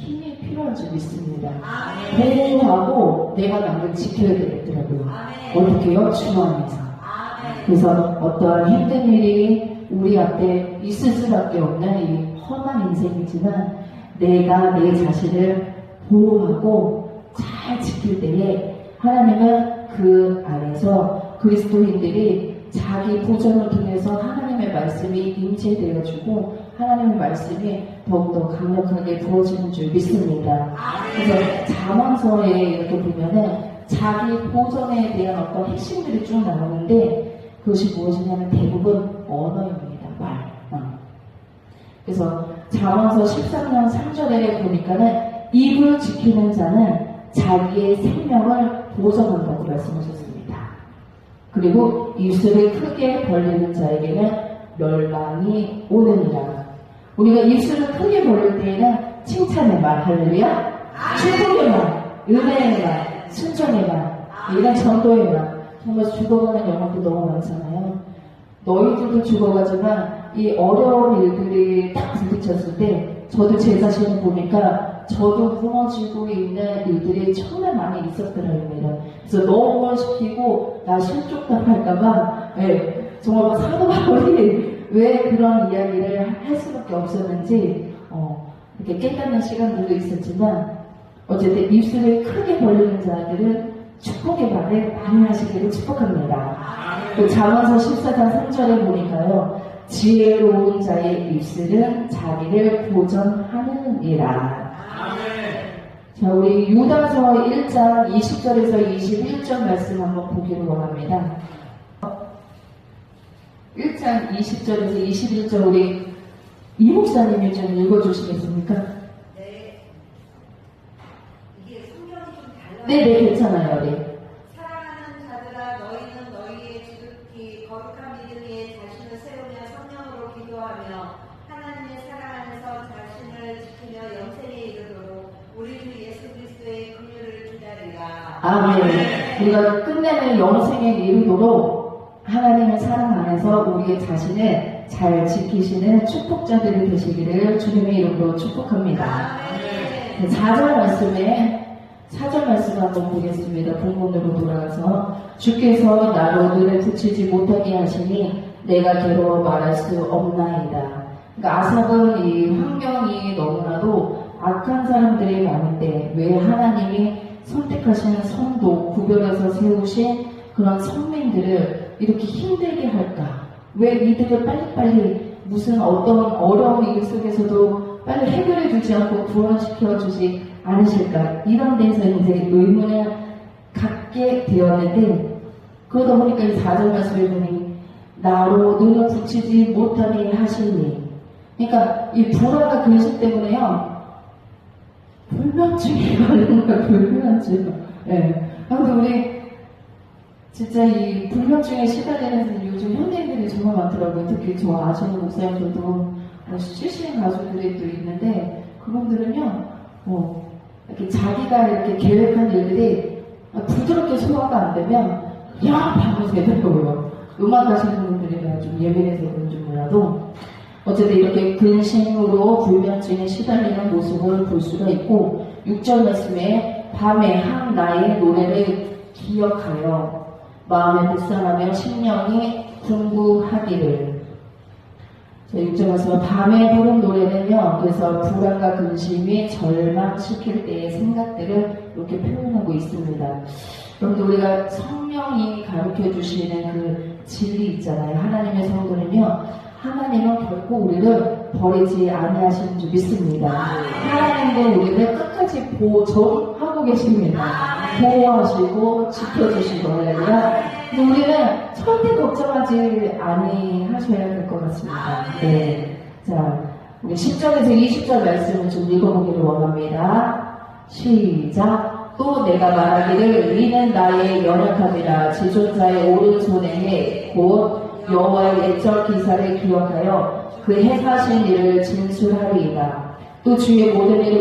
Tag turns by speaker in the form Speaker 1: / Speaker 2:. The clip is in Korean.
Speaker 1: 힘이 필요한 줄 믿습니다. 보호하고 내가 남을 지켜야 되겠더라고요. 어떻게요? 주 안에서. 그래서 어떠한 힘든 일이 우리 앞에 있을 수밖에 없는 이 험한 인생이지만 내가 내 자신을 보호하고 잘 지킬 때에 하나님은 그 안에서 그리스도인들이 자기 보전을 통해서 하나님의 말씀이 임재되어주고 하나님의 말씀이 더욱더 강력하게 부어지는 줄 믿습니다. 그래서 자망서에 이렇게 보면은 자기 보전에 대한 어떤 핵심들이 쭉 나오는데 그것이 무엇이냐면 대부분 언어입니다. 말. 어. 그래서 자언서 13년 3절에 보니까는 입을 지키는 자는 자기의 생명을 보전한다고 말씀하셨습니다. 그리고 입술을 크게 벌리는 자에게는 멸망이 오느니라. 우리가 입술을 크게 벌릴 때에는 칭찬의 말, 할렐루야, 축복의 말, 은혜의 말, 순종의 말, 이런 전도의 말, 정말 죽어가는 영혼도 너무 많잖아요. 너희들도 죽어가지만 이 어려운 일들이 딱 부딪혔을 때 저도 제 자신을 보니까 저도 무너지고 있는 일들이 정말 많이 있었더라고요. 그래서 너무 시키고 나 실족당할까봐 예, 정말 막 사도 바울이 왜 그런 이야기를 할 수밖에 없었는지 어, 이렇게 깨닫는 시간들도 있었지만 어쨌든 입술을 크게 벌리는 자들은 축복의 말을 많이 하시기를 축복합니다. 그 자문서 14장 3절에 보니까요. 지혜로운 자의 입술은 자기를 보전하느니라. 자, 우리 유다서 1장 20절에서 21절 말씀 한번 보기를 원합니다. 1장 20절에서 21절 우리 이 목사님이 좀 읽어주시겠습니까?
Speaker 2: 네. 이게 성경이 좀 달라요.
Speaker 1: 네네 괜찮아요. 네.
Speaker 2: 사랑하는 자들아 너희는 너희의 지극히 거룩한 믿음에 자신을 세우며 성령으로 기도하며 하나님의 사랑 안에서 자신을 지키며 영생에 이르도록 우리 주 예수 그리스도의 긍휼을 기다리라.
Speaker 1: 아멘. 우리가 끝내는 영생에 이르도록 하나님의 사랑 안에서 우리의 자신을 잘 지키시는 축복자들이 되시기를 주님의 이름으로 축복합니다.
Speaker 2: 아멘.
Speaker 1: 4절 말씀에 4절 말씀을 한번 보겠습니다. 본문으로 돌아가서 주께서 나로 눈을 붙이지 못하게 하시니 내가 괴로워 말할 수 없나이다. 그러니까 아삽은 이 환경이 너무나도 악한 사람들이 많은데 왜 하나님이 선택하시는 성도 구별해서 세우신 그런 성민들을 이렇게 힘들게 할까? 왜 이들을 빨리빨리 무슨 어떤 어려운 일 속에서도 빨리 해결해 주지 않고 구원시켜 주지 않으실까? 이런 데서 이제 의문을 갖게 되었는데 그러다 보니까 이 4절 말씀을 보니 나로 눈을 붙이지 못하게 하시니 그러니까 이 불화가 근심 때문에요 불면증이 거야 불면증 예. 근데 우리 진짜 이 불면증에 시달리는 요즘 현대인들이 정말 많더라고요. 특히 저 아시는 목사님들도 실시간 가족들이 또 있는데 그분들은요, 뭐 이렇게 자기가 이렇게 계획한 일들이 부드럽게 소화가 안 되면 그냥 밤을 새더라고요. 음악 하시는 분들이라 좀 예민해서 그런지 몰라도 어쨌든 이렇게 근심으로 불면증에 시달리는 모습을 볼 수가 있고 6절 말씀에 밤에 한 나의 노래를 기억하여 마음에 묵상하며 심령이 궁구하기를. 자, 6절 말씀 밤에 부른 노래는요 그래서 불안과 근심이 절망시킬 때의 생각들을 이렇게 표현하고 있습니다. 여러분들 우리가 성령이 가르쳐 주시는 그 진리 있잖아요. 하나님의 성도는요 하나님은 결코 우리를 버리지 아니하시는 줄 믿습니다. 하나님도 우리를 끝까지 보존하고 계십니다. 보호하시고 지켜주시고. 근데 우리는 절대 걱정하지 아니하셔야 될 것 같습니다. 네. 자, 우리 10절에서 20절 말씀을 좀 읽어보기를 원합니다. 시작. 또 내가 말하기를 이는 나의 연약함이라 지존자의 오른손에 해, 곧 여호와의 애절 기사를 기억하여 그 행하신 일을 진술하리이다. 또 주의 모든 일을